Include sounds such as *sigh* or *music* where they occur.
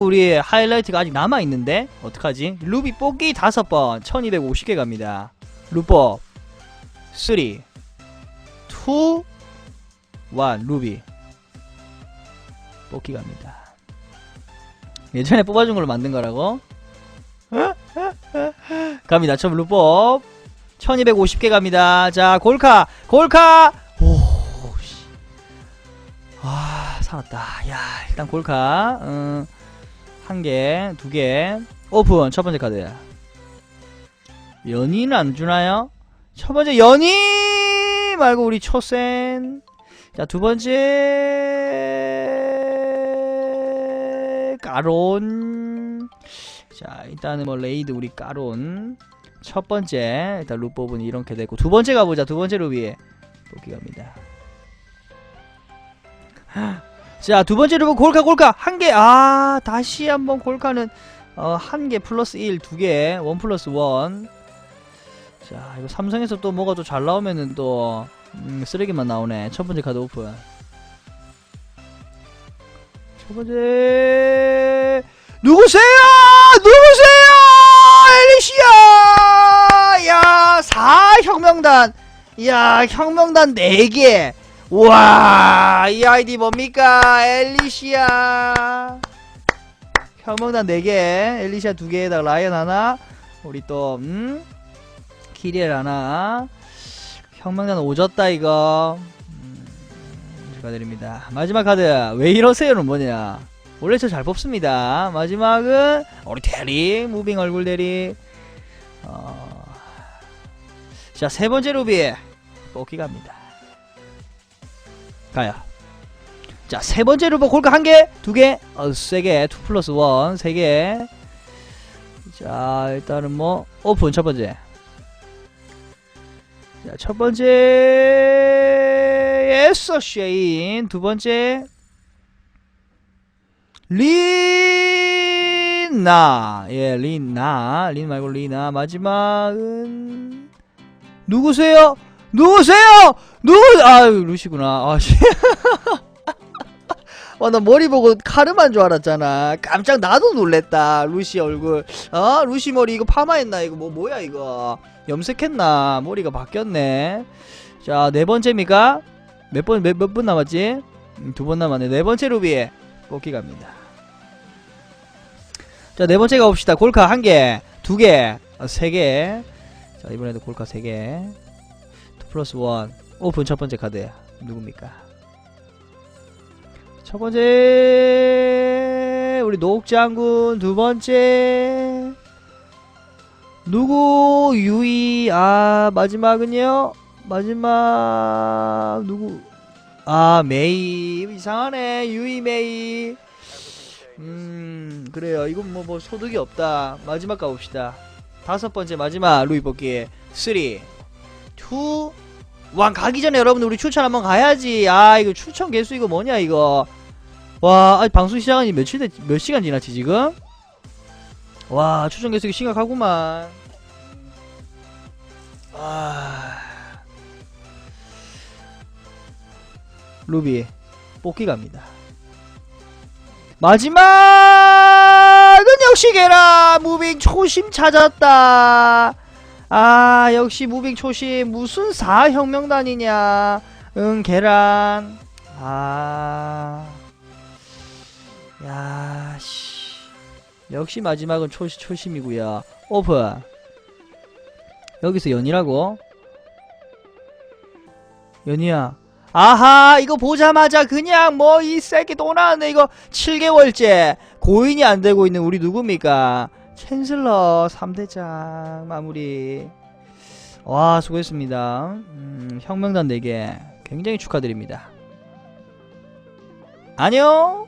우리 하이라이트가 아직 남아있는데 어떡하지? 루비 뽑기 다섯 번 1250개 갑니다. 루법 3 2 1 루비 뽑기 갑니다. 예전에 뽑아준 걸로 만든 거라고? 갑니다. 처음 루법 1250개 갑니다. 자 골카 골카 살았다 야 일단 골카 음, 한 개, 두 개. 오픈. 첫 번째 카드. 연인 안 주나요? 첫 번째 연인 말고 우리 초센. 자, 두 번째 까론. 자, 일단은 뭐 레이드 우리 까론. 첫 번째 일단 루 뽑은 이렇게 됐고 두 번째 가보자. 두 번째 루비 뽑기 갑니다. 자, 두 번째 루브 골카 골카 한 개. 아, 다시 한번 골카는 어, 한 개 플러스 1, 두 개. 원 플러스 원. 자, 이거 삼성에서 또 뭐가 또 잘 나오면은 또 음, 쓰레기만 나오네. 첫 번째 카드 오픈. 첫 번째 누구세요? 누구세요? 엘리시아! 야, 4 혁명단. 야, 혁명단 4개. 우와 이 아이디 뭡니까? 엘리시아. 혁명단 4개. 엘리시아 2개에다가 라이언 하나 우리 또 음? 키리엘 하나. 혁명단 오졌다 이거. 음, 축하드립니다. 마지막 카드 왜 이러세요는 뭐냐? 원래 저 잘 뽑습니다. 마지막은 우리 대리 무빙 얼굴 대리. 어... 자세 번째 루비 뽑기 갑니다 가요. 자, 세 번째 루버 골카 한 개, 두 개, 어, 세 개, 투 플러스 원, 세 개. 자, 일단은 뭐, 오픈, 첫 번째. 자, 첫 번째, 에서 쉐인. 두 번째, 리나. 예, 리나. 린 말고 리나. 마지막은, 누구세요? 누구세요? 누구? 아 루시구나. 아 씨. 와, *laughs* 나 머리 보고 카르만 줄 알았잖아. 깜짝 나도 놀랬다. 루시 얼굴. 어? 루시 머리 이거 파마했나? 이거 뭐 뭐야 이거? 염색했나? 머리가 바뀌었네. 자, 네 번째입니까? 몇번몇몇분 남았지? 음, 두번 남았네. 네 번째 루비 뽑기 갑니다. 자, 네 번째 가봅시다. 골카 한 개, 두 개, 어, 세 개. 자, 이번에도 골카 세 개. 플러스 원. 오픈 첫 번째 카드 누굽니까? 첫 번째 우리 녹장군 두 번째. 누구? 유이. 아 마지막은요? 마지막 누구? 아 메이. 이상하네. 유이 메이. 음 그래요. 이건 뭐 뭐 소득이 없다. 마지막 가봅시다. 다섯 번째 마지막 루이 뽑기 3 2 1 가기 전에 여러분들 우리 추천 한번 가야지. 아 이거 추천 개수 이거 뭐냐 이거. 와 아직 방송 시작한 지 며칠 됐, 몇 시간 지났지 지금? 와 추천 개수 심각하구만. 아. 루비 뽑기 갑니다. 마지막은 역시 게라 무빙 초심 찾았다 아 역시 무빙 초심 무슨 사혁명단이냐? 응 계란. 아. 야씨. 역시 마지막은 초, 초심이구요. 오픈 여기서 연이라고? 연이야. 아하 이거 보자마자 그냥 뭐 이 새끼 또 나왔네 이거. 7개월째. 고인이 안 되고 있는 우리 누굽니까 챈슬러 3대장 마무리. 와 수고했습니다. 음, 혁명단 4개 굉장히 축하드립니다. 안녕